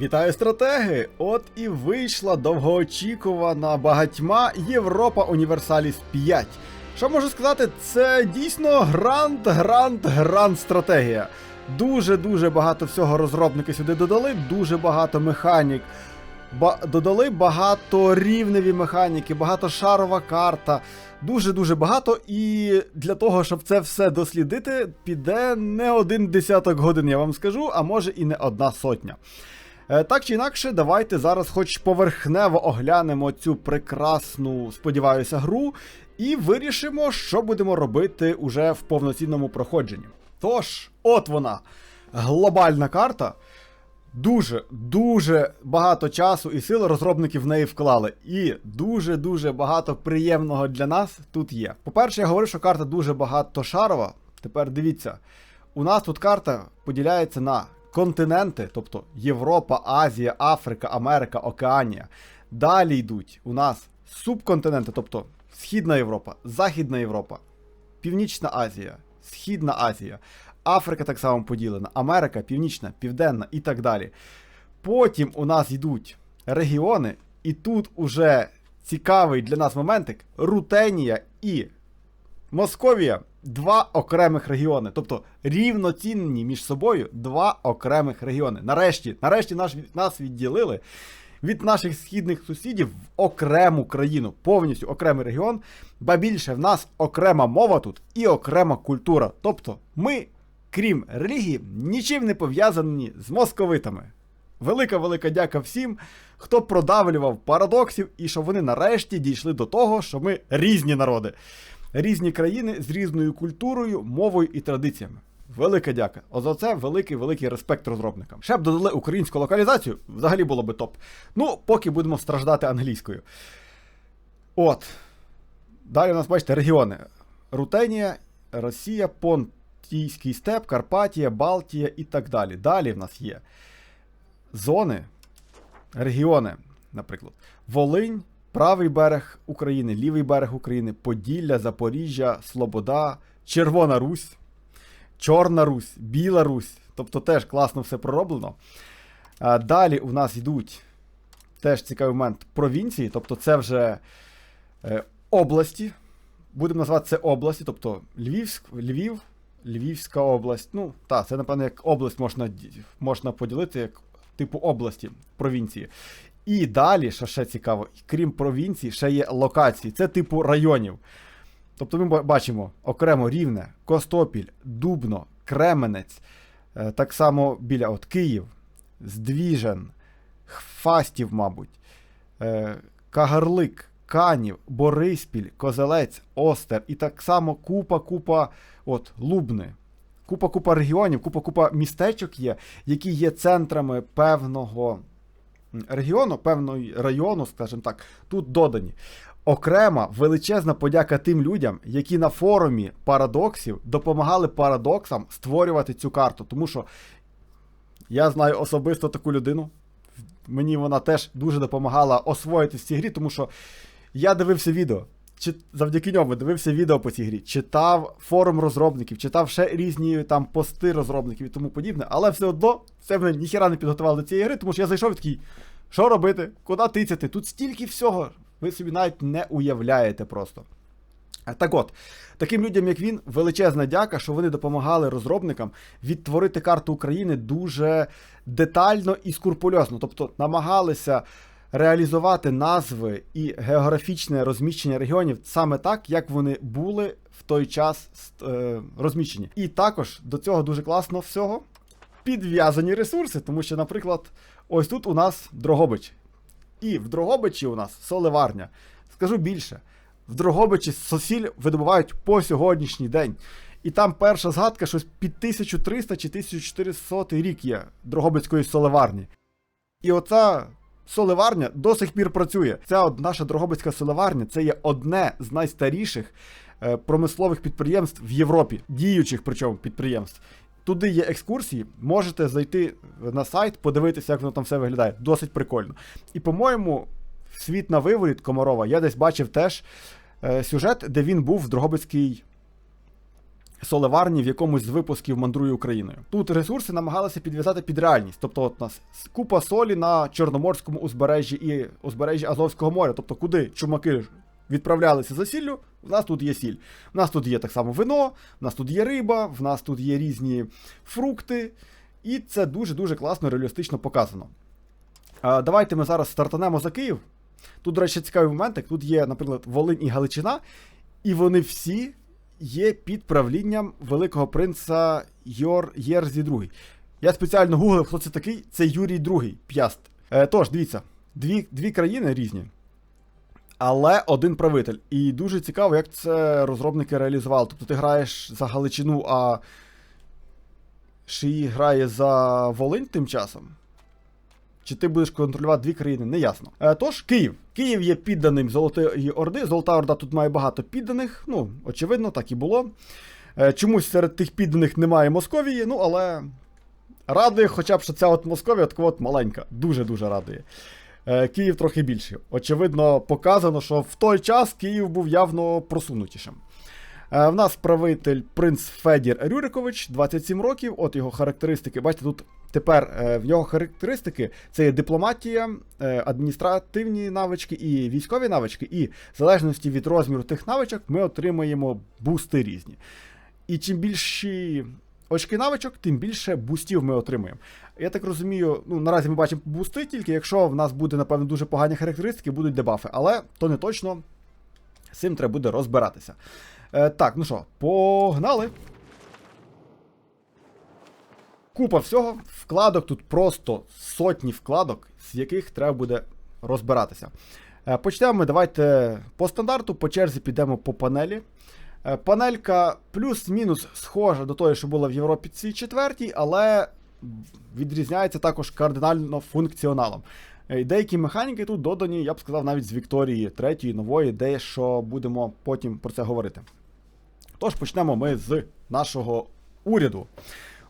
Вітаю стратеги! От і вийшла довгоочікувана багатьма Європа Універсаліс 5. Що можу сказати, це дійсно грант, грант, грант стратегія. Дуже-дуже багато всього розробники сюди додали, дуже багато механік. Ба- додали багато рівневі механіки, багатошарова карта. Дуже-дуже багато. І для того, щоб це все дослідити, піде не один десяток годин, я вам скажу, а може і не одна сотня. Е, Так чи інакше, давайте зараз хоч поверхнево оглянемо цю прекрасну, сподіваюся, гру і вирішимо, що будемо робити уже в повноцінному проходженні. Тож, от вона, глобальна карта. Дуже, дуже багато часу і сил розробники в неї вклали. І дуже-дуже багато приємного для нас тут є. По-перше, я говорю, що карта дуже багатошарова. Тепер дивіться, у нас тут карта поділяється на континенти, тобто Європа, Азія, Африка, Америка, Океанія. Далі йдуть у нас субконтиненти, тобто Східна Європа, Західна Європа, Північна Азія, Східна Азія, Африка так само поділена, Америка, Північна, Південна і так далі. Потім у нас йдуть регіони, і тут уже цікавий для нас моментик Рутенія і Московія два окремих регіони, тобто рівноцінні між собою два окремих регіони. Нарешті, нарешті наш, нас відділили від наших східних сусідів в окрему країну, повністю окремий регіон. Ба більше в нас окрема мова тут і окрема культура. Тобто ми, крім релігії, нічим не пов'язані з московитами. Велика велика дяка всім, хто продавлював парадоксів, і що вони нарешті дійшли до того, що ми різні народи, різні країни з різною культурою, мовою і традиціями. Велика дяка. О, за це великий великий респект розробникам. Ще б додали українську локалізацію, взагалі було би топ. Ну, поки будемо страждати англійською. От. Далі у нас, бачите, регіони: Рутенія, Росія, Понтійський степ, Карпатія, Балтія і так далі. Далі в нас є зони, регіони, наприклад, Волинь, правий берег України, лівий берег України, Поділля, Запоріжжя, Слобода, Червона Русь, Чорна Русь, Біла Русь. Тобто теж класно все пророблено. Далі у нас йдуть теж цікавий момент провінції, тобто це вже е, області. Будемо називати це області, тобто Львівськ, Львів, Львівська область. Ну, так, це, напевно, як область можна, можна поділити як типу області, провінції. І далі, що ще цікаво, крім провінцій, ще є локації. Це типу районів. Тобто ми бачимо окремо Рівне, Костопіль, Дубно, Кременець, е, так само біля от Київ, Здвіжен, Фастів, мабуть, е, Кагарлик, Канів, Бориспіль, Козелець, Остер і так само купа-купа от, Лубни. Купа-купа регіонів, купа-купа містечок є, які є центрами певного регіону, певного району, скажімо так, тут додані. Окрема величезна подяка тим людям, які на форумі парадоксів допомагали парадоксам створювати цю карту. Тому що я знаю особисто таку людину. Мені вона теж дуже допомагала освоїтись в цій грі, тому що я дивився відео. Завдяки ньому дивився відео по цій грі, читав форум розробників, читав ще різні там пости розробників і тому подібне, але все одно це мене ніхіра не підготувало до цієї гри, тому що я зайшов і такий, що робити, куди тицяти? Тут стільки всього, ви собі навіть не уявляєте просто. Так от, таким людям, як він, величезна дяка, що вони допомагали розробникам відтворити карту України дуже детально і скрупульозно. Тобто намагалися реалізувати назви і географічне розміщення регіонів саме так, як вони були в той час е, розміщені. І також до цього дуже класно всього підв'язані ресурси, тому що, наприклад, ось тут у нас Дрогобич. І в Дрогобичі у нас соливарня. Скажу більше, в Дрогобичі сосіль видобувають по сьогоднішній день. І там перша згадка щось під 1300 чи 1400 рік є Дрогобицької соливарні. І оця соливарня до сих пір працює. Ця от наша Дрогобицька соливарня це є одне з найстаріших е, промислових підприємств в Європі, діючих причому підприємств. Туди є екскурсії, можете зайти на сайт, подивитися, як воно там все виглядає. Досить прикольно. І, по-моєму, світ на виворіт Комарова я десь бачив теж е, сюжет, де він був в Дрогобицькій солеварні в якомусь з випусків мандрує Україною. Тут ресурси намагалися підв'язати під реальність. Тобто, от нас купа солі на Чорноморському узбережжі і узбережжі Азовського моря. Тобто, куди чумаки відправлялися за сіллю, в нас тут є сіль. В нас тут є так само вино, в нас тут є риба, в нас тут є різні фрукти. І це дуже-дуже класно, реалістично показано. Давайте ми зараз стартанемо за Київ. Тут, до речі, цікавий момент. Тут є, наприклад, Волинь і Галичина, і вони всі є під правлінням великого принца Йор Єрзі II. Я спеціально гуглив, хто це такий. Це Юрій II, П'яст. Е, тож, дивіться, дві, дві країни різні, але один правитель. І дуже цікаво, як це розробники реалізували. Тобто ти граєш за Галичину, а Шиї грає за Волинь тим часом. Чи ти будеш контролювати дві країни, не ясно. Е, тож, Київ. Київ є підданим Золотої Орди. Золота Орда тут має багато підданих. Ну, очевидно, так і було. Е, чомусь серед тих підданих немає Московії, ну але радує, хоча б що ця от Московія така от маленька. Дуже-дуже радує. Е, Київ трохи більший. Очевидно, показано, що в той час Київ був явно просунутішим. Е, В нас правитель принц Федір Рюрикович, 27 років. От його характеристики. Бачите, тут тепер е, в нього характеристики це є дипломатія, е, адміністративні навички і військові навички. І в залежності від розміру тих навичок ми отримаємо бусти різні. І чим більші очки навичок, тим більше бустів ми отримуємо. Я так розумію, ну наразі ми бачимо бусти, тільки якщо в нас буде, напевно, дуже погані характеристики, будуть дебафи. Але то не точно. З цим треба буде розбиратися. Е, так, ну що, погнали. Купа всього. Вкладок тут просто сотні вкладок, з яких треба буде розбиратися. Е, почнемо ми давайте по стандарту, по черзі підемо по панелі. Е, панелька плюс-мінус схожа до тої, що була в Європі цій четвертій, але відрізняється також кардинально функціоналом. Деякі механіки тут додані, я б сказав, навіть з Вікторії третьої, нової, де що будемо потім про це говорити. Тож почнемо ми з нашого уряду.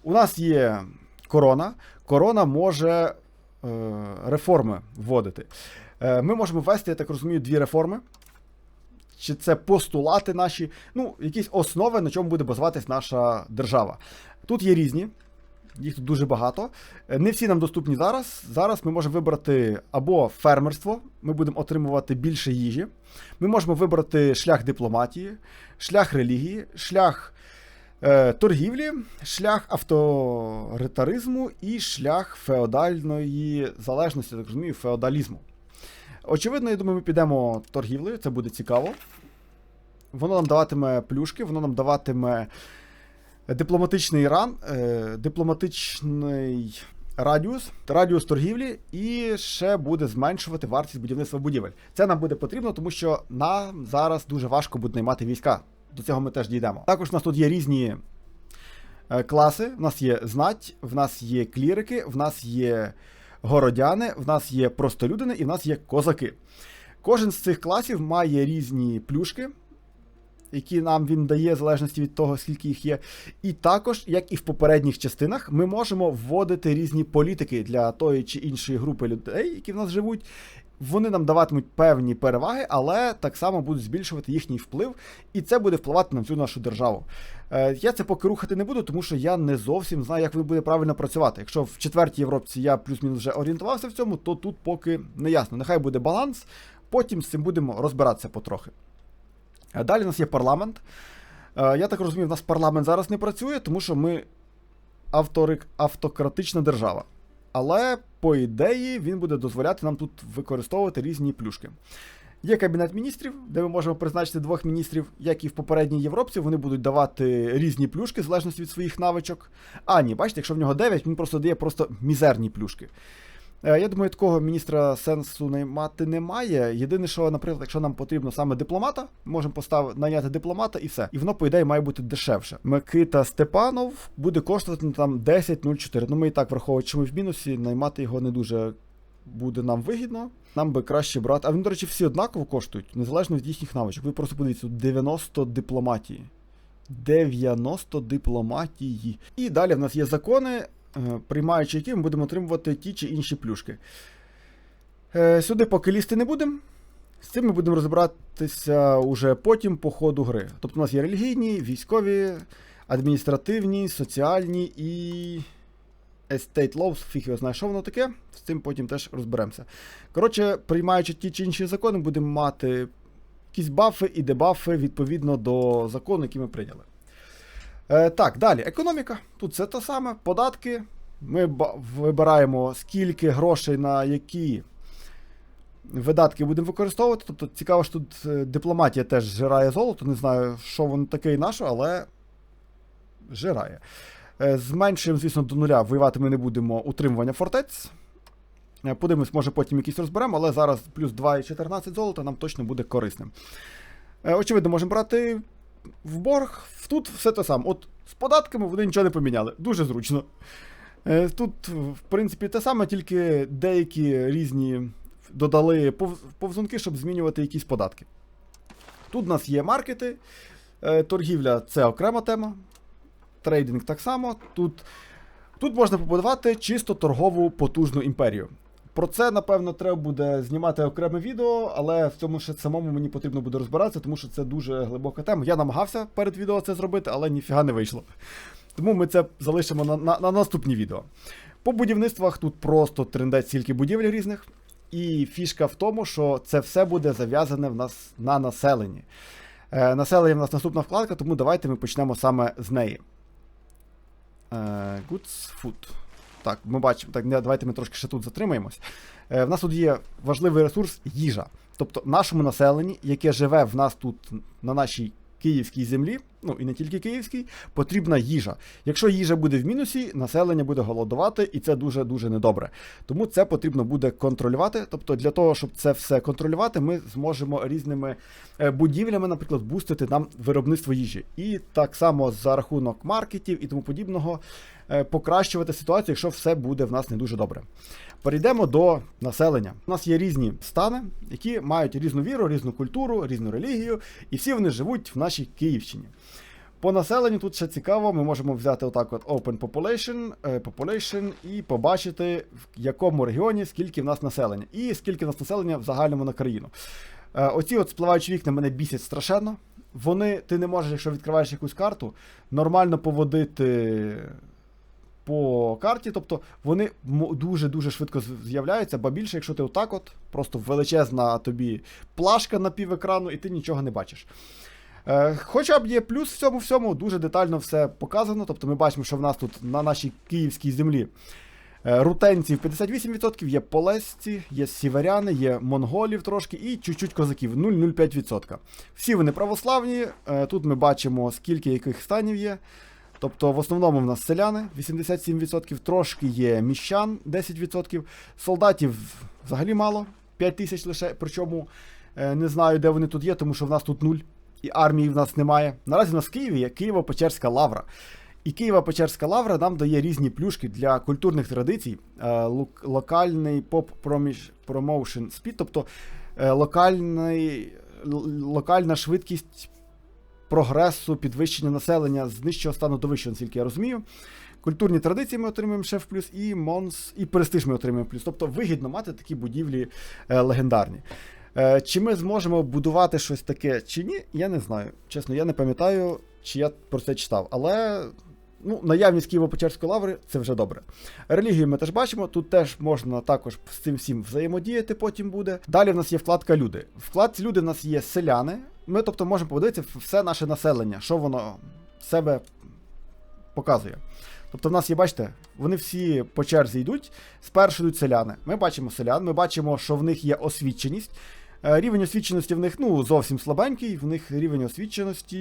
У нас є корона. Корона може е, реформи вводити. Е, ми можемо ввести, я так розумію, дві реформи. Чи це постулати наші, ну, якісь основи, на чому буде базуватись наша держава. Тут є різні, їх тут дуже багато. Е, Не всі нам доступні зараз. Зараз ми можемо вибрати або фермерство, ми будемо отримувати більше їжі. Ми можемо вибрати шлях дипломатії, шлях релігії, шлях е, торгівлі, шлях авторитаризму і шлях феодальної залежності, так розумію, феодалізму. Очевидно, я думаю, ми підемо торгівлею, це буде цікаво. Воно нам даватиме плюшки, воно нам даватиме дипломатичний ран, е, дипломатичний радіус, радіус торгівлі, і ще буде зменшувати вартість будівництва будівель. Це нам буде потрібно, тому що нам зараз дуже важко буде наймати війська. До цього ми теж дійдемо. Також у нас тут є різні е, класи. В нас є знать, в нас є клірики, в нас є городяни, в нас є простолюдини і в нас є козаки. Кожен з цих класів має різні плюшки, які нам він дає, в залежності від того, скільки їх є. І також, як і в попередніх частинах, ми можемо вводити різні політики для тої чи іншої групи людей, які в нас живуть. Вони нам даватимуть певні переваги, але так само будуть збільшувати їхній вплив, і це буде впливати на всю нашу державу. Е, я це поки рухати не буду, тому що я не зовсім знаю, як воно буде правильно працювати. Якщо в четвертій Європці я плюс-мінус вже орієнтувався в цьому, то тут поки не ясно. Нехай буде баланс, потім з цим будемо розбиратися потрохи. Далі у нас є парламент. Е, Я так розумію, в нас парламент зараз не працює, тому що ми авторик, автократична держава. Але, по ідеї, він буде дозволяти нам тут використовувати різні плюшки. Є кабінет міністрів, де ми можемо призначити двох міністрів, як і в попередній Європці, вони будуть давати різні плюшки в залежності від своїх навичок. А, ні, бачите, якщо в нього 9, він просто дає просто мізерні плюшки. Е, Я думаю, такого міністра сенсу наймати немає. Єдине, що, наприклад, якщо нам потрібно саме дипломата, можемо поставити найняти дипломата і все. І воно, по ідеї, має бути дешевше. Микита Степанов буде коштувати ну, там 10.04. Ну ми і так, враховуючи, що ми в мінусі, наймати його не дуже буде нам вигідно. Нам би краще брати. А вони, до речі, всі однаково коштують, незалежно від їхніх навичок. Ви просто подивіться, 90 дипломатії. 90 дипломатії. І далі в нас є закони, приймаючи які ми будемо отримувати ті чи інші плюшки. Е, Сюди поки лізти не будемо. З цим ми будемо розбиратися уже потім по ходу гри. Тобто у нас є релігійні, військові, адміністративні, соціальні і. Estate Laws, фіг його знає, що воно таке, з цим потім теж розберемося. Коротше, приймаючи ті чи інші закони, будемо мати якісь бафи і дебафи відповідно до закону, який ми прийняли. Е, так, далі. Економіка. Тут все те саме. Податки. Ми вибираємо, скільки грошей на які видатки будемо використовувати. Тобто цікаво, що тут е, дипломатія теж жирає золото. Не знаю, що воно таке і наше, але жирає. Е, Зменшуємо, звісно, до нуля. Воювати ми не будемо утримування фортець. Подивимось, може потім якісь розберемо, але зараз плюс 2,14 золота нам точно буде корисним. Очевидно, можемо брати в борг. Тут все те саме. От з податками вони нічого не поміняли. Дуже зручно. Е, Тут, в принципі, те саме, тільки деякі різні додали повзунки, щоб змінювати якісь податки. Тут у нас є маркети, е, торгівля це окрема тема. Трейдинг так само. Тут, тут можна побудувати чисто торгову потужну імперію. Про це, напевно, треба буде знімати окреме відео, але в цьому ще самому мені потрібно буде розбиратися, тому що це дуже глибока тема. Я намагався перед відео це зробити, але ніфіга не вийшло. Тому ми це залишимо на, на, на наступні відео. По будівництвах тут просто трендець стільки будівель різних. І фішка в тому, що це все буде зав'язане в нас на населенні. Е, населення в нас наступна вкладка, тому давайте ми почнемо саме з неї. Е, goods Food. Так, ми бачимо, так, давайте ми трошки ще тут затримаємось. Е, в нас тут є важливий ресурс їжа. Тобто нашому населенні, яке живе в нас тут на нашій київській землі, ну і не тільки київській, потрібна їжа. Якщо їжа буде в мінусі, населення буде голодувати, і це дуже дуже недобре. Тому це потрібно буде контролювати. Тобто, для того, щоб це все контролювати, ми зможемо різними е, будівлями, наприклад, бустити нам виробництво їжі. І так само за рахунок маркетів і тому подібного е, покращувати ситуацію, якщо все буде в нас не дуже добре. Перейдемо до населення. У нас є різні стани, які мають різну віру, різну культуру, різну релігію, і всі вони живуть в нашій Київщині. По населенню тут ще цікаво, ми можемо взяти отак от Open Population, е, Population і побачити, в якому регіоні скільки в нас населення, і скільки в нас населення в загальному на країну. Е, Оці от спливаючі вікна мене бісять страшенно. Вони, ти не можеш, якщо відкриваєш якусь карту, нормально поводити по карті, тобто вони дуже-дуже швидко з'являються, ба більше, якщо ти отак от, просто величезна тобі плашка на пів екрану, і ти нічого не бачиш. Е, хоча б є плюс в цьому всьому, дуже детально все показано. Тобто ми бачимо, що в нас тут на нашій київській землі е, рутенців 58%, є полесці, є сіверяни, є монголів трошки і чуть-чуть козаків 0,05%. Всі вони православні. е, Тут ми бачимо, скільки яких станів є. Тобто в основному в нас селяни 87%, трошки є міщан 10%, солдатів взагалі мало, 5 тисяч лише, причому не знаю, де вони тут є, тому що в нас тут нуль, і армії в нас немає. Наразі в нас в Києві є Києво-Печерська лавра. І Києво-Печерська лавра нам дає різні плюшки для культурних традицій, е, локальний поп промоушен спід, тобто е, локальний, локальна швидкість прогресу, підвищення населення з нижчого стану до вищого, наскільки я розумію. Культурні традиції ми отримуємо ще в плюс, і Монс, і престиж ми отримуємо в плюс. Тобто вигідно мати такі будівлі е, легендарні. Е, чи ми зможемо будувати щось таке чи ні, я не знаю. Чесно, я не пам'ятаю, чи я про це читав. Але ну, наявність Києво-Печерської лаври це вже добре. Релігію ми теж бачимо, тут теж можна також з цим всім взаємодіяти потім буде. Далі в нас є вкладка люди. Вкладці люди в нас є селяни. Ми, тобто, можемо подивитися все наше населення, що воно себе показує. Тобто, в нас є, бачите, вони всі по черзі йдуть. Спершу йдуть селяни. Ми бачимо селян, ми бачимо, що в них є освіченість. Е, Рівень освіченості в них ну, зовсім слабенький. В них рівень освіченості,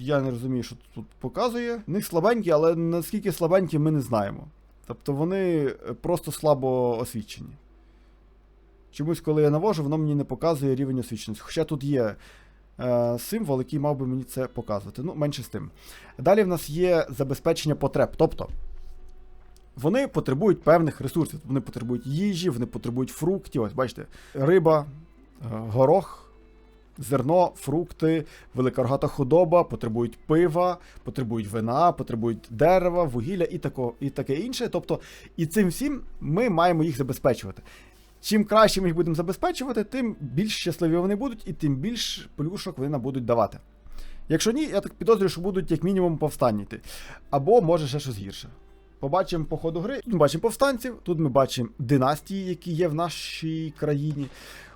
я не розумію, що тут показує. В них слабенький, але наскільки слабенький, ми не знаємо. Тобто вони е, просто слабо освічені. Чомусь, коли я навожу, воно мені не показує рівень освіченості. Хоча тут є е, символ, який мав би мені це показувати. Ну, менше з тим. Далі в нас є забезпечення потреб. Тобто вони потребують певних ресурсів. Вони потребують їжі, вони потребують фруктів. Ось бачите, риба, горох, зерно, фрукти, велика рогата худоба, потребують пива, потребують вина, потребують дерева, вугілля і, тако, і таке інше. Тобто, і цим всім ми маємо їх забезпечувати. Чим краще ми їх будемо забезпечувати, тим більш щасливі вони будуть, і тим більш плюшок вони нам будуть давати. Якщо ні, я так підозрюю, що будуть як мінімум повстанні йти. Або може ще щось гірше. Побачимо по ходу гри. Тут ми бачимо повстанців, тут ми бачимо династії, які є в нашій країні.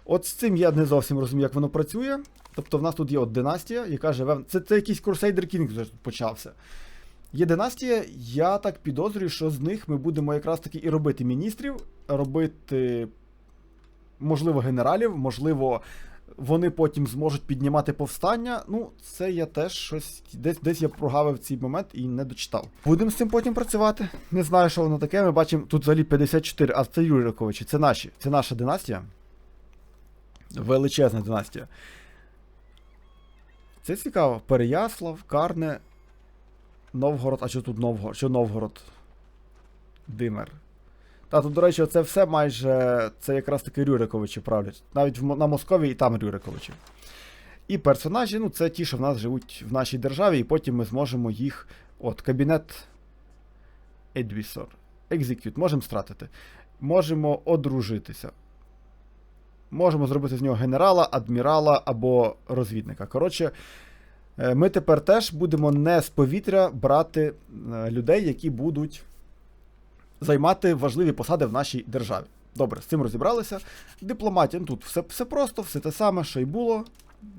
От з цим я не зовсім розумію, як воно працює. Тобто в нас тут є от династія, яка живе. Це, це якийсь Crusader King вже тут почався. Є династія, я так підозрюю, що з них ми будемо якраз таки і робити міністрів, робити, можливо, генералів, можливо, вони потім зможуть піднімати повстання. Ну, це я теж щось. Десь десь я прогавив цей момент і не дочитав. Будемо з цим потім працювати. Не знаю, що воно таке. Ми бачимо тут взагалі 54, а це Юріковичі, це наші, це наша династія. Величезна династія. Це цікаво. Переяслав, Карне, Новгород. А що тут Новгород? Що Новгород? Димер. Та тут, до речі, це все майже. Це якраз таки Рюриковичі правлять. Навіть на Московії і там Рюриковичі. І персонажі, ну, це ті, що в нас живуть в нашій державі, і потім ми зможемо їх. От, кабінет Едвісор. Execute. Можемо стратити. Можемо одружитися. Можемо зробити з нього генерала, адмірала або розвідника. Коротше, е, ми тепер теж будемо не з повітря брати е, людей, які будуть займати важливі посади в нашій державі. Добре, з цим розібралися. Дипломатія, ну тут все, все просто, все те саме, що й було.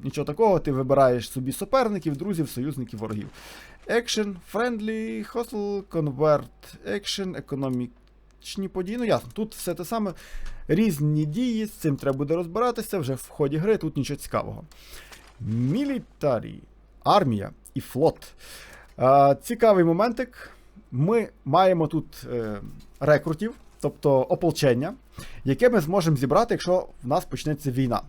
Нічого такого, ти вибираєш собі суперників, друзів, союзників, ворогів. Action, friendly, hostile, convert, action, економічні події. Ну ясно, тут все те саме. Різні дії, з цим треба буде розбиратися вже в ході гри, тут нічого цікавого. Мілітарі, армія і флот. А, цікавий моментик. Ми маємо тут е, рекрутів, тобто ополчення, яке ми зможемо зібрати, якщо в нас почнеться війна.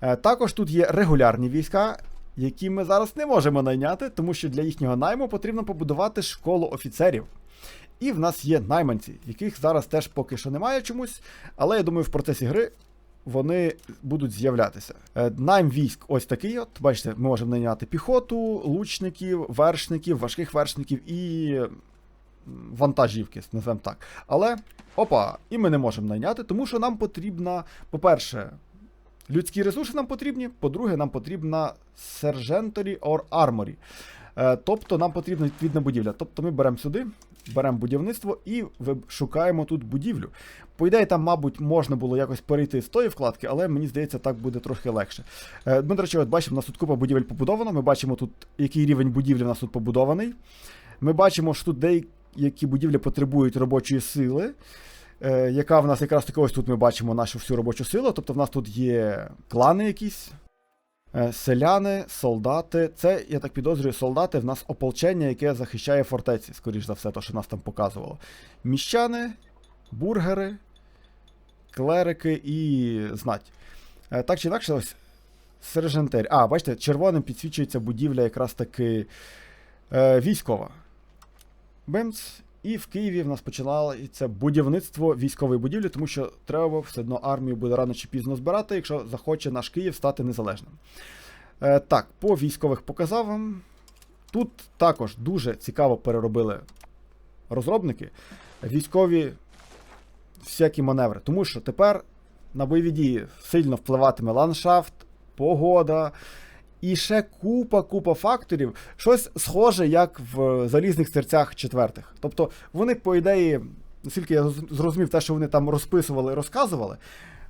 Е, також тут є регулярні війська, які ми зараз не можемо найняти, тому що для їхнього найму потрібно побудувати школу офіцерів. І в нас є найманці, яких зараз теж поки що немає чомусь, але я думаю, в процесі гри вони будуть з'являтися. Е, Найм військ ось такий. От бачите, ми можемо найняти піхоту, лучників, вершників, важких вершників і вантажівки, називаємо так. Але опа, і ми не можемо найняти, тому що нам потрібна, по-перше, людські ресурси нам потрібні. По-друге, нам потрібна серженторі or armory. Е, Тобто нам потрібна відповідна будівля. Тобто ми беремо сюди, беремо будівництво і шукаємо тут будівлю. По ідеї, там, мабуть, можна було якось перейти з тої вкладки, але мені здається, так буде трохи легше. Е, Ми, до речі, от бачимо, у нас тут купа будівель побудовано. Ми бачимо тут, який рівень будівлі у нас тут побудований. Ми бачимо, що тут деякі будівлі потребують робочої сили. Е, яка в нас якраз таки ось тут ми бачимо нашу всю робочу силу. Тобто в нас тут є клани якісь, селяни, солдати. Це, я так підозрюю, солдати в нас ополчення, яке захищає фортеці, скоріш за все, то, що нас там показувало. Міщани, бургери, клерики і знать. Е, Так чи інакше, ось сержантері. А, бачите, червоним підсвічується будівля якраз таки е, військова. Бемц. І в Києві в нас починалося будівництво військової будівлі, тому що треба все одно армію буде рано чи пізно збирати, якщо захоче наш Київ стати незалежним. Е, так, по військових показав вам. Тут також дуже цікаво переробили розробники військові всякі маневри. Тому що тепер на бойові дії сильно впливатиме ландшафт, погода. І ще купа, купа факторів, щось схоже, як в залізних серцях четвертих. Тобто вони, по ідеї, наскільки я зрозумів, те, що вони там розписували і розказували, е,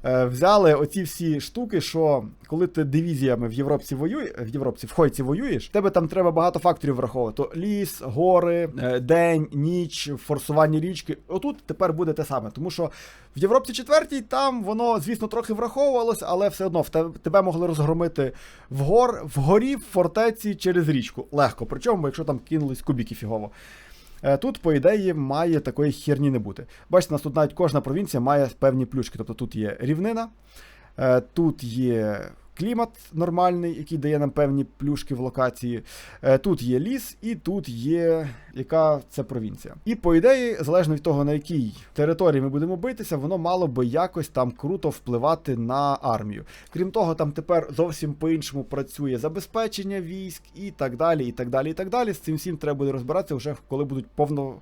взяли оці всі штуки, що коли ти дивізіями в Європці воює, в Європці в Хойці воюєш, тебе там треба багато факторів враховувати. Ліс, гори, е, день, ніч, форсування річки. Отут тепер буде те саме, тому що в Європці четвертій там воно, звісно, трохи враховувалось, але все одно в те- тебе могли розгромити в гор, вгорі, в фортеці через річку. Легко. Причому, якщо там кинулись кубіки фігово. Е, Тут, по ідеї, має такої херні не бути. Бачите, нас тут навіть кожна провінція має певні плюшки. Тобто тут є рівнина, е, тут є клімат нормальний, який дає нам певні плюшки в локації. Е, Тут є ліс, і тут є яка це провінція. І по ідеї, залежно від того, на якій території ми будемо битися, воно мало би якось там круто впливати на армію. Крім того, там тепер зовсім по-іншому працює забезпечення військ і так далі. і так далі, і так далі. З цим всім треба буде розбиратися вже коли будуть повно.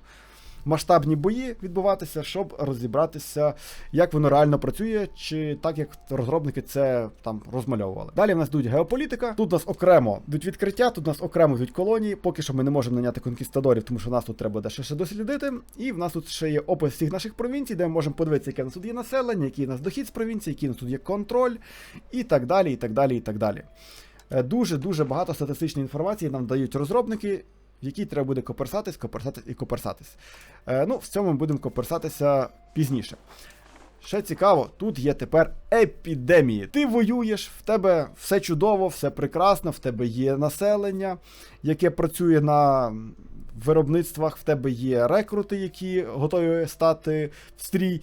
Масштабні бої відбуватися, щоб розібратися, як воно реально працює, чи так як розробники це там розмальовували. Далі в нас йдуть геополітика. Тут у нас окремо йдуть відкриття, тут у нас окремо йдуть колонії. Поки що ми не можемо наняти конкістадорів, тому що нас тут треба дещо ще дослідити. І в нас тут ще є опис всіх наших провінцій, де ми можемо подивитися, яке в нас тут є населення, який у нас дохід з провінції, який у нас тут є контроль, і так далі, і так далі, і так далі. Е, Дуже-дуже багато статистичної інформації нам дають розробники, в якій треба буде коперсатись, коперсатись і коперсатись. Е, ну, в цьому ми будемо коперсатися пізніше. Ще цікаво, тут є тепер епідемії. Ти воюєш, в тебе все чудово, все прекрасно, в тебе є населення, яке працює на виробництвах, в тебе є рекрути, які готові стати в стрій.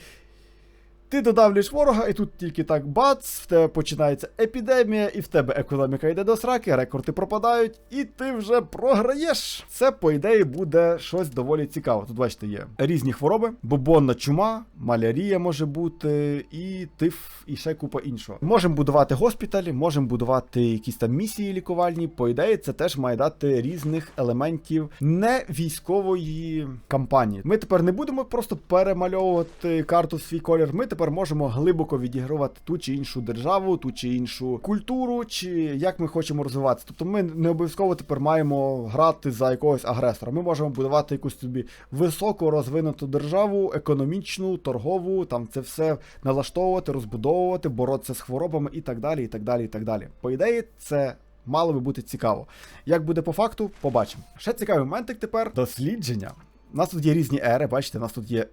Ти додавлюєш ворога, і тут тільки так бац, в тебе починається епідемія, і в тебе економіка йде до сраки, рекорди пропадають, і ти вже програєш. Це, по ідеї, буде щось доволі цікаве. Тут, бачите, є різні хвороби, бубонна чума, малярія може бути, і тиф, і ще купа іншого. Можемо будувати госпіталі, можемо будувати якісь там місії лікувальні. По ідеї, це теж має дати різних елементів не військової кампанії. Ми тепер не будемо просто перемальовувати карту в свій колір. Ми тепер можемо глибоко відігравати ту чи іншу державу, ту чи іншу культуру, чи як ми хочемо розвиватися. Тобто ми не обов'язково тепер маємо грати за якогось агресора. Ми можемо будувати якусь собі високо розвинуту державу, економічну, торгову, там це все налаштовувати, розбудовувати, боротися з хворобами і так далі. і так далі, і так далі. По ідеї, це. Мало би бути цікаво. Як буде по факту, побачимо. Ще цікавий моментик тепер дослідження. У нас тут є різні ери, бачите, у нас тут є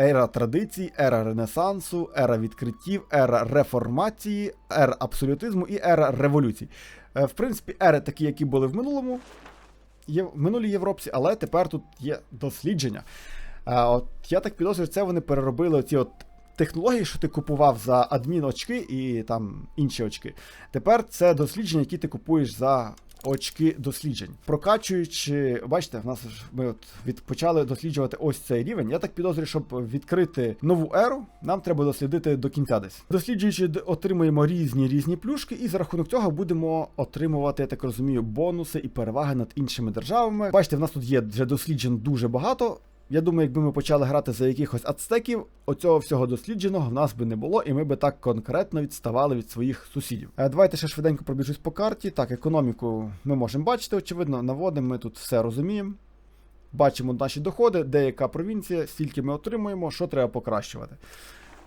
ера традицій, ера Ренесансу, ера відкриттів, ера реформації, ера абсолютизму і ера революцій. Е, В принципі, ери такі, які були в минулому, в минулій Європі, але тепер тут є дослідження. Е, От я так підозрюю, це вони переробили оці от технології, що ти купував за адмін очки і там інші очки. Tепер це дослідження, які ти купуєш за очки досліджень. Прокачуючи, бачите, в нас ми от від почали досліджувати ось цей рівень. Я так підозрюю, щоб відкрити нову еру, нам треба дослідити до кінця десь. Досліджуючи, отримуємо різні різні плюшки, і за рахунок цього будемо отримувати, я так розумію, бонуси і переваги над іншими державами. Бачите, в нас тут є вже досліджень дуже багато. Я думаю, якби ми почали грати за якихось ацтеків, оцього всього дослідженого в нас би не було, і ми би так конкретно відставали від своїх сусідів. Е, давайте ще швиденько пробіжусь по карті. Так, економіку ми можемо бачити, очевидно, наводимо, ми тут все розуміємо. Бачимо наші доходи, де яка провінція, стільки ми отримуємо, що треба покращувати.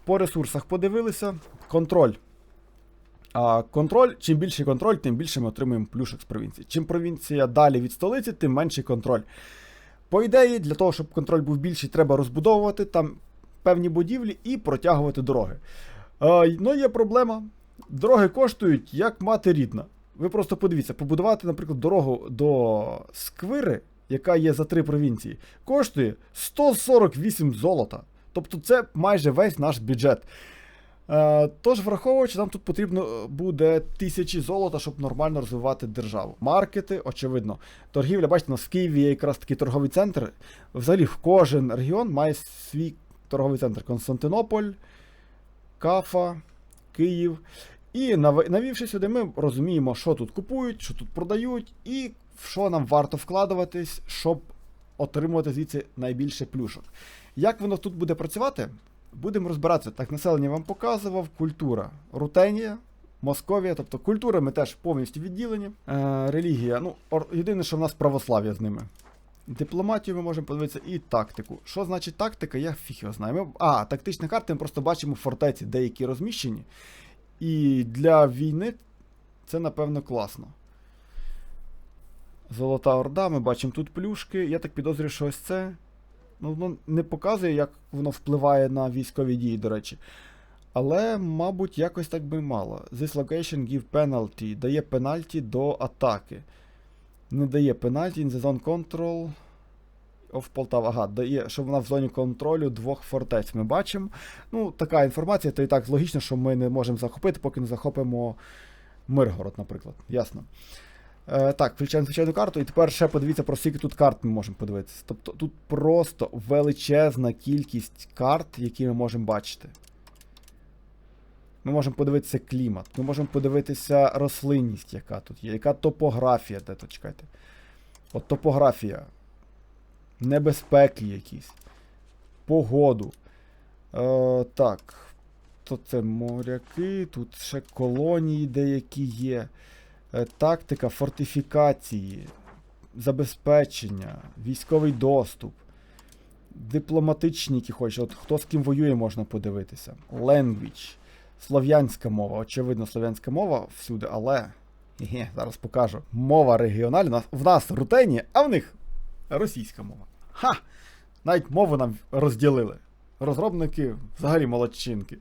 По ресурсах подивилися. Контроль. А контроль, чим більший контроль, тим більше ми отримуємо плюшок з провінції. Чим провінція далі від столиці, тим менший контроль. По ідеї, для того, щоб контроль був більший, треба розбудовувати там певні будівлі і протягувати дороги. Е, ну, є проблема. Дороги коштують як мати рідна. Ви просто подивіться, побудувати, наприклад, дорогу до Сквири, яка є за три провінції, коштує 148 золота. Тобто це майже весь наш бюджет. Е, Тож, враховуючи, нам тут потрібно е, буде тисячі золота, щоб нормально розвивати державу. Маркети, очевидно. Торгівля, бачите, у нас в Києві є якраз такий торговий центр. Взагалі, кожен регіон має свій торговий центр. Константинополь, Кафа, Київ. І навівши сюди, ми розуміємо, що тут купують, що тут продають, і в що нам варто вкладуватись, щоб отримувати звідси найбільше плюшок. Як воно тут буде працювати? Будемо розбиратися. Так, населення вам показував, культура. Рутенія, Московія, тобто культура ми теж повністю відділені. Е, релігія, ну, єдине, що в нас православ'я з ними. Дипломатію ми можемо подивитися і тактику. Що значить тактика, я фіг його знаю. Ми, а, тактична карта, ми просто бачимо фортеці, деякі розміщені. І для війни це, напевно, класно. Золота Орда, ми бачимо тут плюшки. Я так підозрюю, що ось це. Ну, воно не показує, як воно впливає на військові дії, до речі. Але, мабуть, якось так би мало. This location give penalty. Дає пенальті до атаки. Не дає пенальті in the zone control of Полтава. Ага, дає, що вона в зоні контролю двох фортець. Ми бачимо. Ну, така інформація, то і так логічно, що ми не можемо захопити, поки не захопимо Миргород, наприклад. Ясно. Е, так, включаємо звичайну карту, і тепер ще подивіться, про скільки тут карт ми можемо подивитися. Тобто тут просто величезна кількість карт, які ми можемо бачити. Ми можемо подивитися клімат, ми можемо подивитися рослинність, яка тут є, яка топографія, де тут чекайте. От топографія. Небезпеки якісь. погоду. Е, так. То це моряки, тут ще колонії деякі є. Е, тактика, фортифікації, забезпечення, військовий доступ, дипломатичні, які. От хто з ким воює, можна подивитися. Language. Слов'янська мова. Очевидно, слов'янська мова всюди, але. Ге, зараз покажу. Мова регіональна. В нас рутені, а в них російська мова. Ха! Навіть мову нам розділили. Розробники взагалі молодчинки.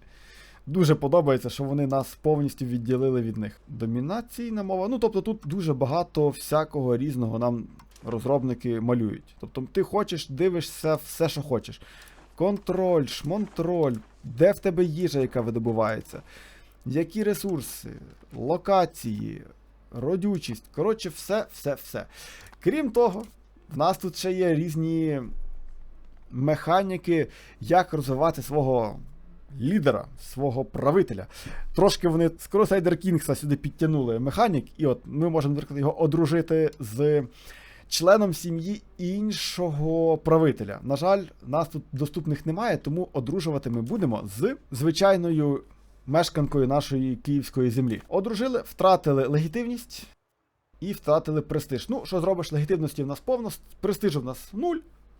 Дуже подобається, що вони нас повністю відділили від них. Домінаційна мова. Ну, тобто тут дуже багато всякого різного нам розробники малюють. Тобто ти хочеш, дивишся все, що хочеш. Контроль, шмонтроль, де в тебе їжа, яка видобувається, які ресурси, локації, родючість. Коротше, все, все, все. Крім того, в нас тут ще є різні механіки, як розвивати свого лідера, свого правителя. Трошки вони з Crusader Kings сюди підтягнули механік, і от ми можемо наприклад, його одружити з членом сім'ї іншого правителя. На жаль, нас тут доступних немає, тому одружувати ми будемо з звичайною мешканкою нашої київської землі. Одружили, втратили легітимність. І втратили престиж. Ну, що зробиш, легітимності в нас повно, престижу в нас нуль.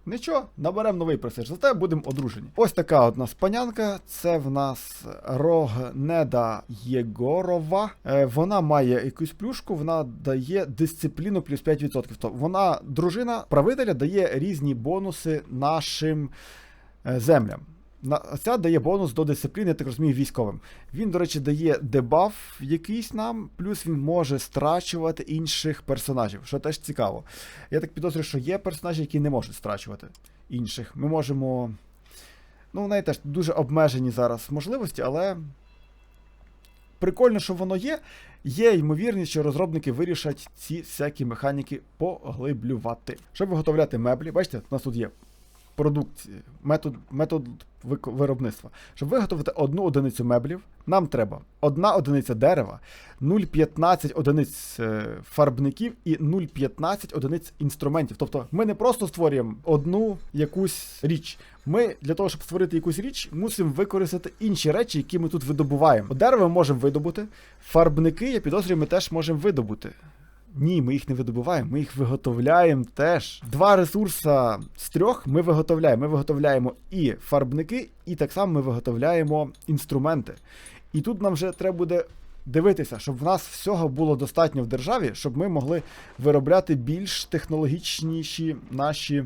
Нічого, наберемо новий престиж. Зате будемо одружені. Ось така от нас панянка. Це в нас Рогнеда Єгорова. Е, вона має якусь плюшку, вона дає дисципліну плюс 5%. Тобто вона, дружина правителя, дає різні бонуси нашим е, землям. Ця дає бонус до дисципліни, я так розумію, військовим. Він, до речі, дає дебаф якийсь нам, плюс він може страчувати інших персонажів, що теж цікаво. Я так підозрюю, що є персонажі, які не можуть страчувати інших. Ми можемо. Ну, в неї теж дуже обмежені зараз можливості, але. Прикольно, що воно є. Є ймовірність, що розробники вирішать ці всякі механіки поглиблювати. Щоб виготовляти меблі, бачите, у нас тут є продукції, метод, метод виробництва. Щоб виготовити одну одиницю меблів, нам треба одна одиниця дерева, 0,15 одиниць е, фарбників і 0,15 одиниць інструментів. Тобто ми не просто створюємо одну якусь річ. Ми для того, щоб створити якусь річ, мусимо використати інші речі, які ми тут видобуваємо. Дерево можемо видобути, фарбники, я підозрюю, ми теж можемо видобути. Ні, ми їх не видобуваємо, ми їх виготовляємо теж. Два ресурси з трьох ми виготовляємо. Ми виготовляємо і фарбники, і так само ми виготовляємо інструменти. І тут нам вже треба буде дивитися, щоб в нас всього було достатньо в державі, щоб ми могли виробляти більш технологічніші наші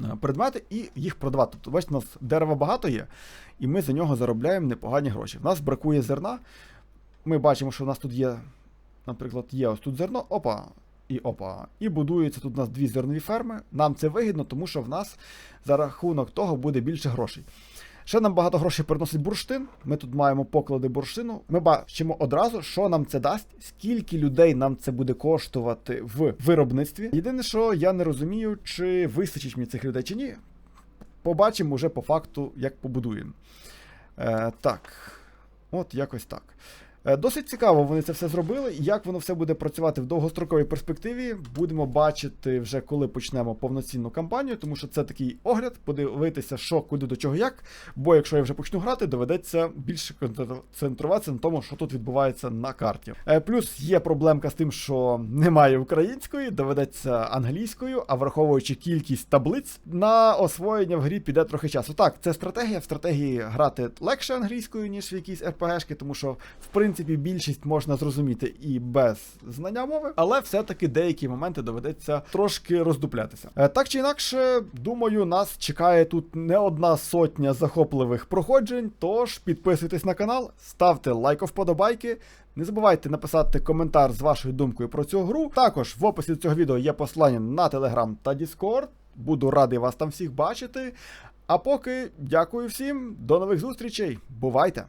е, предмети і їх продавати. Тобто, бачите, у нас дерева багато є, і ми за нього заробляємо непогані гроші. В нас бракує зерна. Ми бачимо, що в нас тут є наприклад, є ось тут зерно, опа, і опа. І будується тут у нас дві зернові ферми. Нам це вигідно, тому що в нас за рахунок того буде більше грошей. Ще нам багато грошей приносить бурштин. Ми тут маємо поклади бурштину. Ми бачимо одразу, що нам це дасть, скільки людей нам це буде коштувати в виробництві. Єдине, що я не розумію, чи вистачить мені цих людей, чи ні. Побачимо вже по факту, як побудуємо. Е, так, от якось так. Е, Досить цікаво, вони це все зробили. Як воно все буде працювати в довгостроковій перспективі, будемо бачити вже коли почнемо повноцінну кампанію, тому що це такий огляд, подивитися, що, куди до чого, як. Бо якщо я вже почну грати, доведеться більше концентруватися на тому, що тут відбувається на карті. Е, Плюс є проблемка з тим, що немає української, доведеться англійською, а враховуючи кількість таблиць, на освоєння в грі піде трохи часу. Так, це стратегія. В стратегії грати легше англійською, ніж в якісь РПГшки, тому що в принципі більшість можна зрозуміти і без знання мови, але все-таки деякі моменти доведеться трошки роздуплятися. Е, Так чи інакше, думаю, нас чекає тут не одна сотня захопливих проходжень. Тож підписуйтесь на канал, ставте лайк вподобайки. Не забувайте написати коментар з вашою думкою про цю гру. Також в описі цього відео є послання на Telegram та Discord. Буду радий вас там всіх бачити. А поки дякую всім, до нових зустрічей. Бувайте!